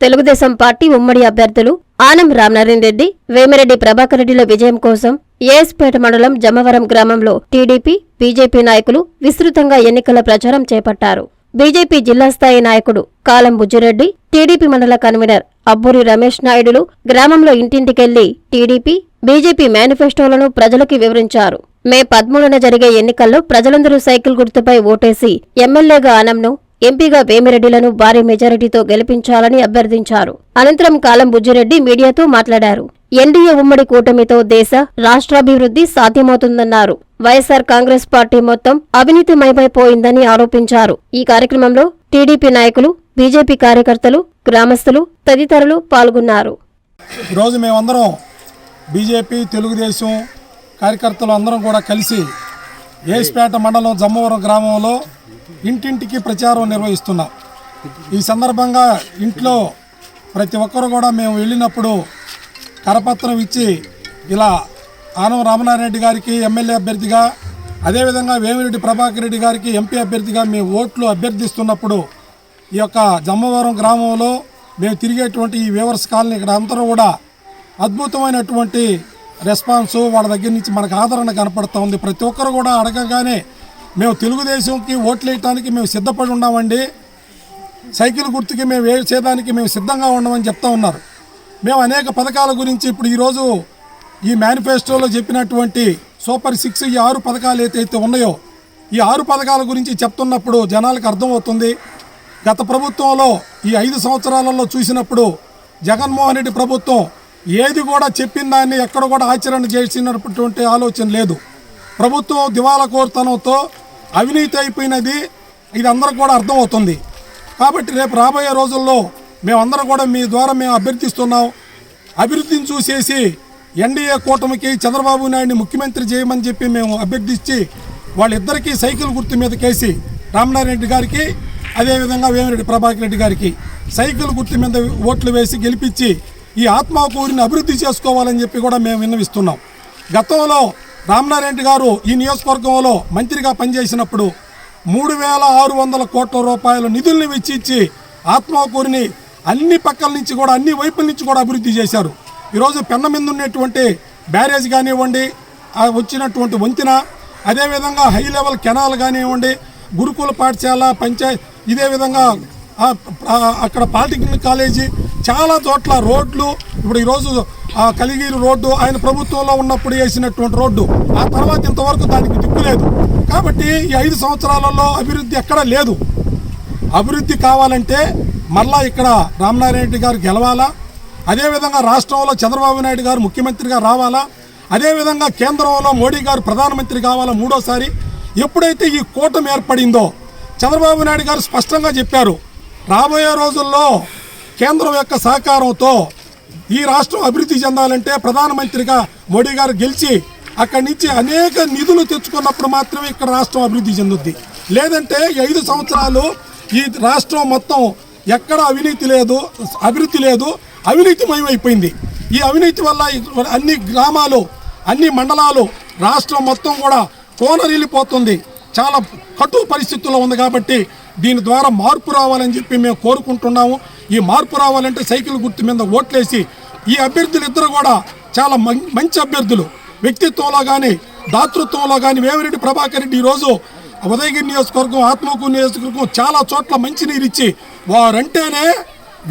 Telugu Desam party ఉమ్మడి అభ్యర్థులు ఆనం రామనారాయణ రెడ్డి వేమిరెడ్డి ప్రభాకర్ రెడ్డిల విజయం కోసం ఏఎస్పేట మండలం జమ్మవరం గ్రామంలో టీడీపీ బీజేపీ నాయకులు విస్తృతంగా ఎన్నికల ప్రచారం చేపట్టారు. బీజేపీ జిల్లా స్థాయి నాయకుడు కాలం బుజ్జిరెడ్డి టీడీపీ మండల కన్వీనర్ అబ్బూరి రమేష్ నాయుడులు గ్రామంలో ఇంటింటికెళ్ళి టీడీపీ బీజేపీ మేనిఫెస్టోలను ప్రజలకి వివరించారు. మే పదమూడున జరిగే ఎన్నికల్లో ప్రజలందరూ సైకిల్ గుర్తుపై ఓటేసి ఎమ్మెల్యేగా ఆనంను ఎంపీగా వేమిరెడ్డిలను భారీ మెజారిటీతో గెలిపించాలని అభ్యర్థించారు. అనంతరం కాలం బుజ్జిరెడ్డి మీడియాతో మాట్లాడారు. ఎన్డీఏ ఉమ్మడి కూటమితో దేశ రాష్ట్రాభివృద్ధి సాధ్యమవుతుందన్నారు. వైఎస్సార్ కాంగ్రెస్ పార్టీ మొత్తం అవినీతిమయమైపోయిందని ఆరోపించారు. ఈ కార్యక్రమంలో టీడీపీ నాయకులు బీజేపీ కార్యకర్తలు గ్రామస్తులు తదితరులు పాల్గొన్నారు. ఈరోజు మేమందరం బీజేపీ తెలుగుదేశం కార్యకర్తలు అందరం కూడా కలిసి ఏసుపేట మండలం జమ్మవరం గ్రామంలో ఇంటింటికి ప్రచారం నిర్వహిస్తున్నాం. ఈ సందర్భంగా ఇంట్లో ప్రతి ఒక్కరు కూడా మేము వెళ్ళినప్పుడు కరపత్రం ఇచ్చి ఇలా ఆనం రామనారాయణ గారికి ఎమ్మెల్యే అభ్యర్థిగా అదేవిధంగా వేమిరెడ్డి ప్రభాకర్ రెడ్డి గారికి ఎంపీ అభ్యర్థిగా మేము ఓట్లు అభ్యర్థిస్తున్నప్పుడు ఈ యొక్క జమ్మవరం గ్రామంలో మేము తిరిగేటువంటి ఈ వేవర్స్ కాలనీ ఇక్కడ అందరూ కూడా అద్భుతమైనటువంటి రెస్పాన్స్ వాళ్ళ దగ్గర నుంచి మనకు ఆదరణ కనపడుతూ ఉంది. ప్రతి ఒక్కరు కూడా అడగగానే మేము తెలుగుదేశంకి ఓట్లు వేయటానికి మేము సిద్ధపడి ఉన్నామండి. సైకిల్ గుర్తుకి మేము వేసేదానికి మేము సిద్ధంగా ఉన్నామని చెప్తా ఉన్నారు. మేము అనేక పథకాల గురించి ఇప్పుడు ఈరోజు ఈ మేనిఫెస్టోలో చెప్పినటువంటి సూపర్ సిక్స్ ఈ ఆరు పథకాలు ఏదైతే ఉన్నాయో ఈ ఆరు పథకాల గురించి చెప్తున్నప్పుడు జనాలకు అర్థమవుతుంది. గత ప్రభుత్వంలో ఈ ఐదు సంవత్సరాలలో చూసినప్పుడు జగన్మోహన్ రెడ్డి ప్రభుత్వం ఏది కూడా చెప్పిన దాన్ని ఎక్కడ కూడా ఆచరణ చేసినటువంటి ఆలోచన లేదు. ప్రభుత్వం దివాలా కోరుతనంతో అవినీతి అయిపోయినది. ఇది అందరికి కూడా అర్థమవుతుంది. కాబట్టి రేపు రాబోయే రోజుల్లో మేమందరం కూడా మీ ద్వారా మేము అభ్యర్థిస్తున్నాం. అభివృద్ధిని చూసేసి ఎన్డీఏ కూటమికి చంద్రబాబు నాయుడిని ముఖ్యమంత్రి చేయమని చెప్పి మేము అభ్యర్థించి వాళ్ళిద్దరికీ సైకిల్ గుర్తు మీద కేసి రామనారాయణ రెడ్డి గారికి అదేవిధంగా వేమిరెడ్డి ప్రభాకర్ రెడ్డి గారికి సైకిల్ గుర్తు మీద ఓట్లు వేసి గెలిపించి ఈ ఆత్మకూరిని అభివృద్ధి చేసుకోవాలని చెప్పి కూడా మేము విన్నవిస్తున్నాం. గతంలో రామనారాయణ గారు ఈ నియోజకవర్గంలో మంత్రిగా పనిచేసినప్పుడు మూడు వేల ఆరు వందల కోట్ల రూపాయల నిధుల్ని వెచ్చించి ఆత్మకూరిని అన్ని పక్కల నుంచి కూడా అన్ని వైపుల నుంచి కూడా అభివృద్ధి చేశారు. ఈరోజు పెన్న మీద ఉన్నటువంటి బ్యారేజ్ కానివ్వండి వచ్చినటువంటి వంతెన అదేవిధంగా హై లెవెల్ కెనాల్ కానివ్వండి గురుకుల పాఠశాల పంచాయత్ ఇదే విధంగా అక్కడ పాలిటెక్నిక్ కాలేజీ చాలా చోట్ల రోడ్లు ఇప్పుడు ఈరోజు ఆ కలిగిరి రోడ్డు ఆయన ప్రభుత్వంలో ఉన్నప్పుడు వేసినటువంటి రోడ్డు ఆ తర్వాత ఇంతవరకు దానికి దిక్కులేదు కాబట్టి ఈ ఐదు సంవత్సరాలలో అభివృద్ధి ఎక్కడా లేదు. అభివృద్ధి కావాలంటే మళ్ళా ఇక్కడ రామనారాయణ రెడ్డి గారు గెలవాలా? అదేవిధంగా రాష్ట్రంలో చంద్రబాబు నాయుడు గారు ముఖ్యమంత్రిగా రావాలా? అదేవిధంగా కేంద్రంలో మోడీ గారు ప్రధానమంత్రి కావాలా మూడోసారి? ఎప్పుడైతే ఈ కూటమి ఏర్పడిందో చంద్రబాబు నాయుడు గారు స్పష్టంగా చెప్పారు రాబోయే రోజుల్లో కేంద్రం యొక్క సహకారంతో ఈ రాష్ట్రం అభివృద్ధి చెందాలంటే ప్రధానమంత్రిగా మోడీ గారు గెలిచి అక్కడి నుంచి అనేక నిధులు తెచ్చుకున్నప్పుడు మాత్రమే ఇక్కడ రాష్ట్రం అభివృద్ధి చెందుద్ది. లేదంటే ఐదు సంవత్సరాలు ఈ రాష్ట్రం మొత్తం ఎక్కడ అవినీతి లేదు అభివృద్ధి లేదు అవినీతిమయమైపోయింది ఈ అవినీతి వల్ల అన్ని గ్రామాలు అన్ని మండలాలు రాష్ట్రం మొత్తం కూడా కోనరిల్లిపోతుంది. చాలా కటు పరిస్థితుల్లో ఉంది కాబట్టి దీని ద్వారా మార్పు రావాలని చెప్పి మేము కోరుకుంటున్నాము. ఈ మార్పు రావాలంటే సైకిల్ గుర్తు మీద ఓట్లేసి ఈ అభ్యర్థులు ఇద్దరు కూడా చాలా మంచి అభ్యర్థులు. వ్యక్తిత్వంలో కానీ దాతృత్వంలో కానీ వేమిరెడ్డి ప్రభాకర్ రెడ్డి ఈరోజు ఉదయగిరి నియోజకవర్గం ఆత్మకూరు నియోజకవర్గం చాలా చోట్ల మంచినీరు ఇచ్చి వారంటేనే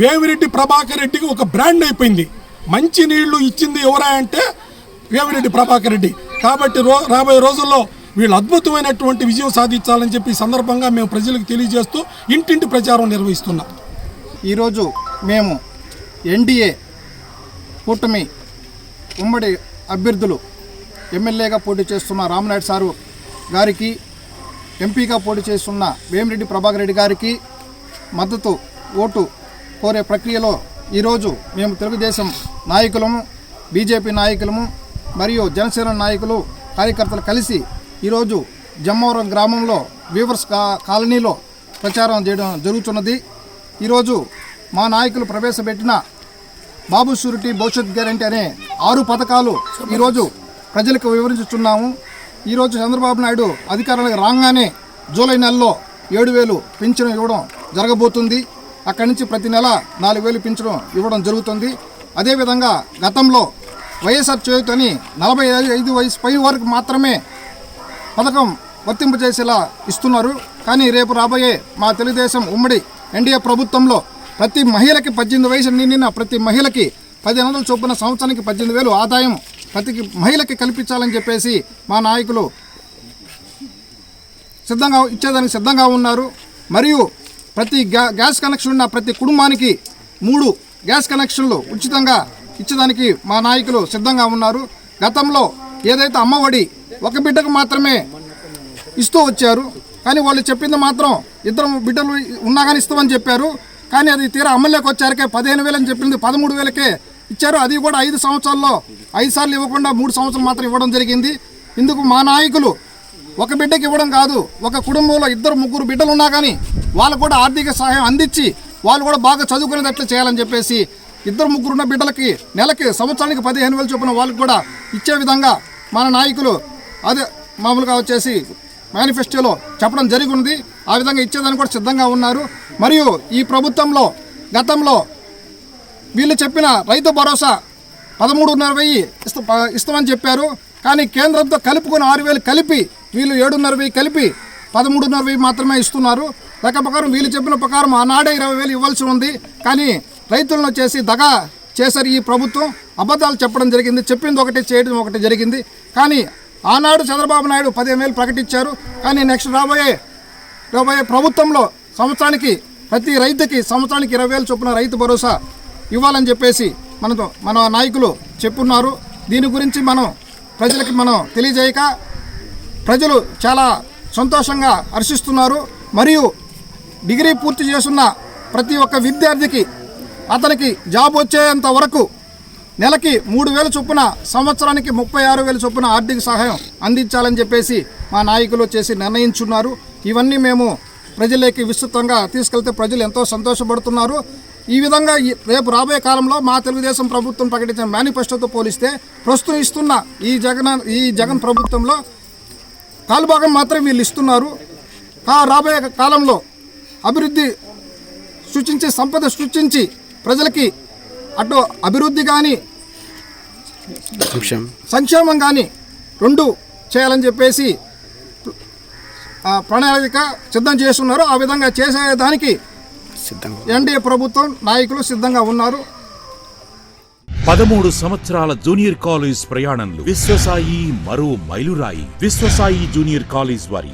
వేమిరెడ్డి ప్రభాకర్ రెడ్డికి ఒక బ్రాండ్ అయిపోయింది. మంచి నీళ్ళు ఇచ్చింది ఎవరా అంటే వేమిరెడ్డి ప్రభాకర్ రెడ్డి. కాబట్టి రో రాబోయే రోజుల్లో వీళ్ళు అద్భుతమైనటువంటి విజయం సాధించాలని చెప్పి సందర్భంగా మేము ప్రజలకు తెలియజేస్తూ ఇంటింటి ప్రచారం నిర్వహిస్తున్నాం. ఈరోజు మేము ఎన్డీఏ కూటమి ఉమ్మడి అభ్యర్థులు ఎమ్మెల్యేగా పోటీ చేస్తున్న రామనాయుడు సారు గారికి ఎంపీగా పోటీ చేస్తున్న వేమిరెడ్డి ప్రభాకర్ రెడ్డి గారికి మద్దతు ఓటు కోరే ప్రక్రియలో ఈరోజు మేము తెలుగుదేశం నాయకులము బీజేపీ నాయకులము మరియు జనసేన నాయకులు కార్యకర్తలు కలిసి ఈరోజు జమ్మవరం గ్రామంలో వీవర్స్ కా కాలనీలో ప్రచారం చేయడం జరుగుతున్నది. ఈరోజు మా నాయకులు ప్రవేశపెట్టిన బాబు షూరిటీ భవిష్యత్ గ్యారంటీ అనే ఆరు పథకాలు ఈరోజు ప్రజలకు వివరించుతున్నాము ఈరోజు చంద్రబాబు నాయుడు అధికారులకు రాగానే జూలై నెలలో ఏడు వేలు పింఛను ఇవ్వడం జరగబోతుంది. అక్కడి నుంచి ప్రతి నెల నాలుగు వేలు పింఛను ఇవ్వడం జరుగుతుంది. అదేవిధంగా గతంలో వైఎస్ఆర్ చేయుతని నలభై ఐదు వయసు పై వరకు మాత్రమే పథకం వర్తింపజేసేలా ఇస్తున్నారు. కానీ రేపు రాబోయే మా తెలుగుదేశం ఉమ్మడి ఎన్డీఏ ప్రభుత్వంలో ప్రతి మహిళకి పద్దెనిమిది వయసు నిండిన ప్రతి మహిళకి పది నెలల చొప్పున సంవత్సరానికి పద్దెనిమిది వేలు ఆదాయం ప్రతి మహిళకి కల్పించాలని చెప్పేసి మా నాయకులు సిద్ధంగా ఇచ్చేదానికి సిద్ధంగా ఉన్నారు. మరియు ప్రతి గ్యా గ్యాస్ కనెక్షన్ ఉన్న ప్రతి కుటుంబానికి మూడు గ్యాస్ కనెక్షన్లు ఉచితంగా ఇచ్చేదానికి మా నాయకులు సిద్ధంగా ఉన్నారు. గతంలో ఏదైతే అమ్మఒడి ఒక బిడ్డకు మాత్రమే ఇస్తూ వచ్చారు. కానీ వాళ్ళు చెప్పింది మాత్రం ఇద్దరు బిడ్డలు ఉన్నా కానీ ఇస్తామని చెప్పారు. కానీ అది తీరా అమల్లోకి వచ్చారకే పదిహేను వేలు అని చెప్పింది పదమూడు వేలకే ఇచ్చారు. అది కూడా ఐదు సంవత్సరాల్లో ఐదు సార్లు ఇవ్వకుండా మూడు సంవత్సరాలు మాత్రం ఇవ్వడం జరిగింది. ఇందుకు మా నాయకులు ఒక బిడ్డకి ఇవ్వడం కాదు ఒక కుటుంబంలో ఇద్దరు ముగ్గురు బిడ్డలు ఉన్నా కానీ వాళ్ళకు కూడా ఆర్థిక సహాయం అందించి వాళ్ళు కూడా బాగా చదువుకునేటట్లు చేయాలని చెప్పేసి ఇద్దరు ముగ్గురున్న బిడ్డలకి నెలకి సంవత్సరానికి పదిహేను వేలు చొప్పున వాళ్ళకి కూడా ఇచ్చే విధంగా మన నాయకులు అదే మామూలుగా వచ్చేసి మేనిఫెస్టోలో చెప్పడం జరిగి ఉంది. ఆ విధంగా ఇచ్చేదానికి కూడా సిద్ధంగా ఉన్నారు. మరియు ఈ ప్రభుత్వంలో గతంలో వీళ్ళు చెప్పిన రైతు భరోసా పదమూడున్నర వెయ్యి ఇస్త ఇస్తామని చెప్పారు. కానీ కేంద్రంతో కలుపుకొని ఆరు వేలు కలిపి వీళ్ళు ఏడున్నర వెయ్యి కలిపి పదమూడున్నర వెయ్యి మాత్రమే ఇస్తున్నారు. లెక్క ప్రకారం వీళ్ళు చెప్పిన ప్రకారం ఆనాడే ఇరవై వేలు ఇవ్వాల్సి ఉంది. కానీ రైతులను వచ్చేసి దగా చేశారు ఈ ప్రభుత్వం. అబద్ధాలు చెప్పడం జరిగింది. చెప్పింది ఒకటి చేయడం ఒకటి జరిగింది. కానీ ఆనాడు చంద్రబాబు నాయుడు పదిహేను వేలు ప్రకటించారు. కానీ నెక్స్ట్ రాబోయే రాబోయే ప్రభుత్వంలో సంవత్సరానికి ప్రతి రైతుకి సంవత్సరానికి ఇరవై వేలు చొప్పున రైతు భరోసా ఇవ్వాలని చెప్పేసి మనతో మన నాయకులు చెప్పున్నారు. దీని గురించి మనం ప్రజలకి మనం తెలియజేయక ప్రజలు చాలా సంతోషంగా హర్షిస్తున్నారు. మరియు డిగ్రీ పూర్తి చేస్తున్న ప్రతి ఒక్క విద్యార్థికి అతనికి జాబ్ వచ్చేంత వరకు నెలకి మూడు వేల చొప్పున సంవత్సరానికి ముప్పై ఆరు వేల చొప్పున ఆర్థిక సహాయం అందించాలని చెప్పేసి మా నాయకులు చేసి నిర్ణయించున్నారు. ఇవన్నీ మేము ప్రజలకి విస్తృతంగా తీసుకెళ్తే ప్రజలు ఎంతో సంతోషపడుతున్నారు. ఈ విధంగా ఈ- రేపు రాబోయే కాలంలో మా తెలుగుదేశం ప్రభుత్వం ప్రకటించిన మేనిఫెస్టోతో పోలిస్తే ప్రస్తుతం ఇస్తున్న ఈ జగన్ ఈ జగన్ ప్రభుత్వంలో కాలుభాగం మాత్రం వీళ్ళు ఇస్తున్నారు. రాబోయే కాలంలో అభివృద్ధి సృష్టించి సంపద సృష్టించి ప్రజలకి అటు అభివృద్ధి కానీ సంక్షేమం కానీ రెండు చేయాలని చెప్పేసి ఆ, ప్రణాళిక సిద్ధం చేస్తున్నారు. ఆ విధంగా చేసేదానికి ఎన్డీఏ ప్రభుత్వం నాయకులు సిద్ధంగా ఉన్నారు. పదమూడు సంవత్సరాల జూనియర్ కాలేజ్ ప్రయాణంలో విశ్వసాయి మరో మైలురాయి. విశ్వసాయి జూనియర్ కాలేజ్ వారి